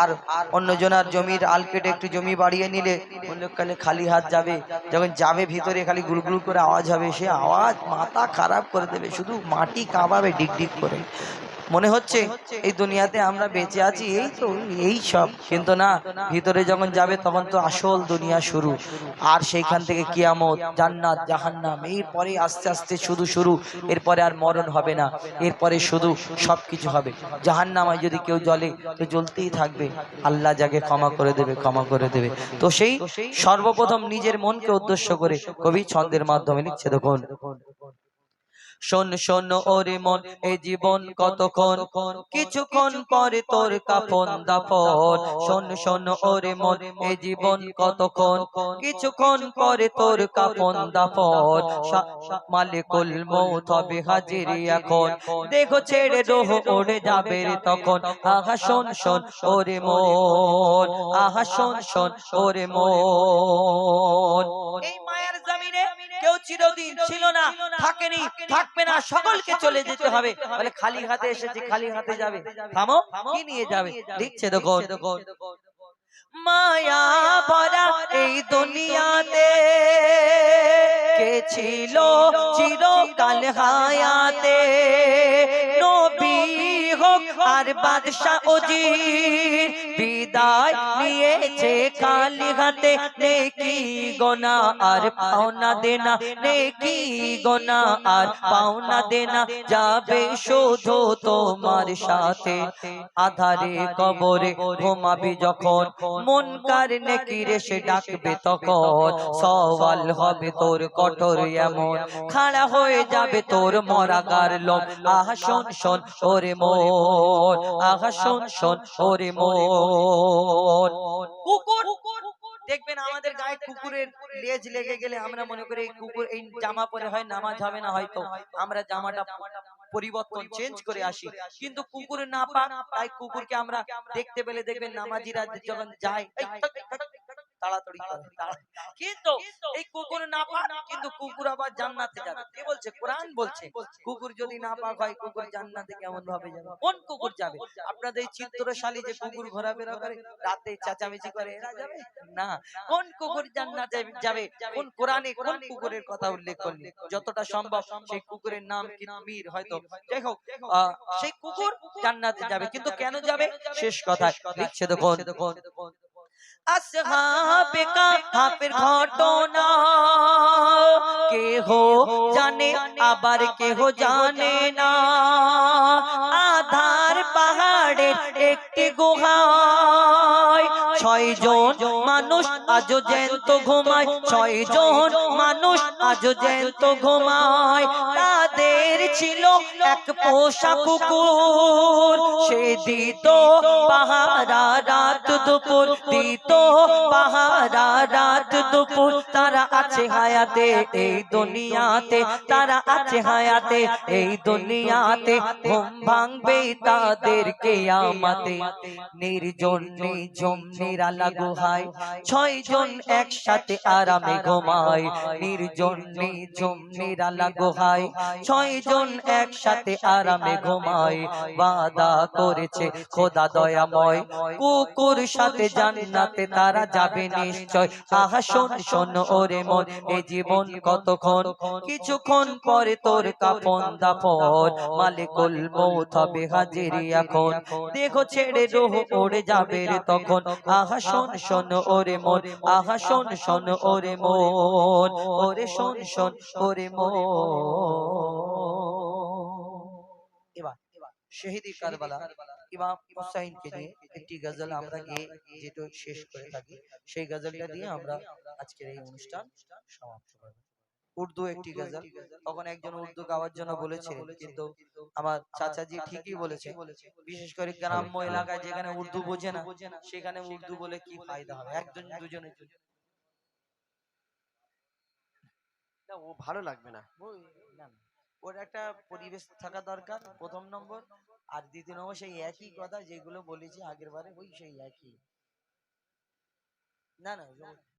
আর অন্যজনার জমির আল কেটে একটু জমি বাড়িয়ে নিলে অন্যকালে খালি হাত যাবে। যখন যাবে ভিতরে, খালি গুলগুল করে আওয়াজ হবে, সে আওয়াজ মাথা খারাপ করে দেবে, শুধু মাটি কাঁপাবে ডিগ ডিগ করে। মনে হচ্ছে এই দুনিয়াতে আমরা বেঁচে আছি এই তো এই সব। কিন্তু না ভিতরে যখন যাবে তখন তো আসল দুনিয়া শুরু। আর সেইখান থেকে কিয়ামত জান্নাত জাহান্নাম। এরপরে আস্তে আস্তে শুধু শুরু এরপরে আর মরণ হবে না। এরপরে শুধু সব কিছু হবে। জাহান্নামায় যদি কেউ জলে তো জ্বলতেই থাকবে। আল্লাহ যাকে ক্ষমা করে দেবে ক্ষমা করে দেবে। তো সেই সর্বপ্রথম নিজের মনকে উদ্দেশ্য করে কবি ছন্দের মাধ্যমে লিখছে দেখুন। শোন শোন, ওরে মন এই জীবন কতক্ষণ? কিছুক্ষণ পরে তোর কাফন দাফন। শোন শোন, ওরে মন এই জীবন কতক্ষণ? কিছুক্ষণ পরে তোর সা- সা- মালিকুল মৌত হবে হাজির এখন। দেখো ছেড়ে রোহ ওড়ে যাবে তখন। আহা, শোন শোন, ওরে মন, আহা, শোন শোন, ওরে মন। এই জমিনে কেউ চিরদিন ছিল না থাকেনি থাকবে না সকলকে চলে যেতে হবে। বলে খালি হাতে এসেছে খালি হাতে যাবে। থামো কি নিয়ে যাবে? লিখছে দেখো মায়া ভরা এই দুনিয়াতে কে ছিল চিরকাল হায়াতে? নবী হোক আর বাদশাহ অজির বিদায় নিয়েছে হাতে, নেকি গোনা আর পাওনা দেনা, নেকি গোনা আর পাওনা দেনা, যাবে তোমার সাথে। আধারে কবরে ঘুমাবি যখন, মন কার নেকি রে সে ডাকবে তখন। সওয়াল হবে তোর কঠোর এমন, খাড়া হয়ে যাবে তোর মরাগার লোম। আহা শোন শোন, ওরে মন, আহা শোন শোন, ওরে মন। কুকুর। দেখবেন আমাদের গায়ে কুকুরের লেজ লেগে গেলে আমরা মনে করি কুকুর এই জামা পরে হয় নামাজ হবে না হয়তো। আমরা জামাটা পরিবর্তন চেঞ্জ করে আসি। কিন্তু কুকুর না পা তাই কুকুরকে আমরা দেখতে পেলে দেখবেন নামাজিরা যখন যায় তাড়াতাড়ি কিন্তু এই কুকুর না পা কিন্তু কুকুর আবার জান্নাতে যাবে। কে বলছে? কোরআন বলছে? কুকুর যদি না পাক হয় কুকুর জান্নাতে কেমন ভাবে যাবে? কোন কুকুর যাবে? আপনাদের এই চিত্রশালী যে কুকুর ঘোরাফেরা করে রাতে চেঁচামেচি করে এরা যাবে? না কোন কুকুর জান্নাতে যাবে? কোন কোরআনে কোন কুকুরের কথা উল্লেখ করলে? যতটা সম্ভব সেই কুকুরের নাম কিতমির হয়তো। যাই হোক আহ, সেই কুকুর জান্নাতে যাবে। কিন্তু কেন যাবে। শেষ কথা লিখছে দেখুন আসহাবে কাহাফের ঘটনা। কেহ জানে, আবার কেহ জানে না। আধার পাহাড়ের একটি গুহায় ছয় জন মানুষ আজও জ্যান্ত ঘুমায়। ছয় জন মানুষ আজও জ্যান্ত ঘুমায়। তাদের ছিল এক পোষা কুকুর। সে দিত পাহারা রাত দুপুর দিত পাহারা রাত দুপুর। তারা আছে হায়াতে এই দুনিয়াতে। তারা আছে হায়াতে এই দুনিয়াতে। ঘুম ভাঙবে তাদেরকে আমাতে। নির্জন নিঝুম নিরালা গুহায়। ছয় জন একসাথে আরামে ঘুমায়। নির্জন নিঝুম নিরালা গুহায়। ছয় জন একসাথে আরামে ঘুমায় বাদা করেছে খোদা দয়াময়। কুকুর সাথে জান্নাতে তারা যাবে নিশ্চয়। আহা, শোন শোন ওরে মন, এ জীবন কতক্ষণ? কিছুক্ষণ পরে তোর কাপন দাপন মালিকুল মৌত হবে হাজিরি এখন। দেখো ছেড়ে রোহ ওড়ে যাবে রে তখন। আহা, শোন শোন ওরে মন, আহা, শোন শোন ওরে মন। ওরে শোন শোন ওরে মন। এবার শহীদি কারবালা ইমাম হুসাইনকে নিয়ে একটি গজল আমরা গিয়ে যেটা শেষ করে থাকি সেই গজলটা দিয়ে আমরা আজকের এই অনুষ্ঠান সমাপ্ত করব উর্দু একটি গজল তখন একজন উর্দু গাওয়ার জন্য বলেছে কিন্তু আমার চাচাজি ঠিকই বলেছে। বিশেষ করে গ্রাম্য এলাকায় যেখানে উর্দু বোঝে না সেখানে উর্দু বলে কি ফায়দা হবে? একজন দুজনের জন্য। ও ভালো লাগবে না। না। ওর একটা পরিবেশ থাকা দরকার, প্রথম নম্বর। আর দ্বিতীয় নম্বর, সেই একই কথা যেগুলো বলেছি আগের বারে, ওই সেই একই। না না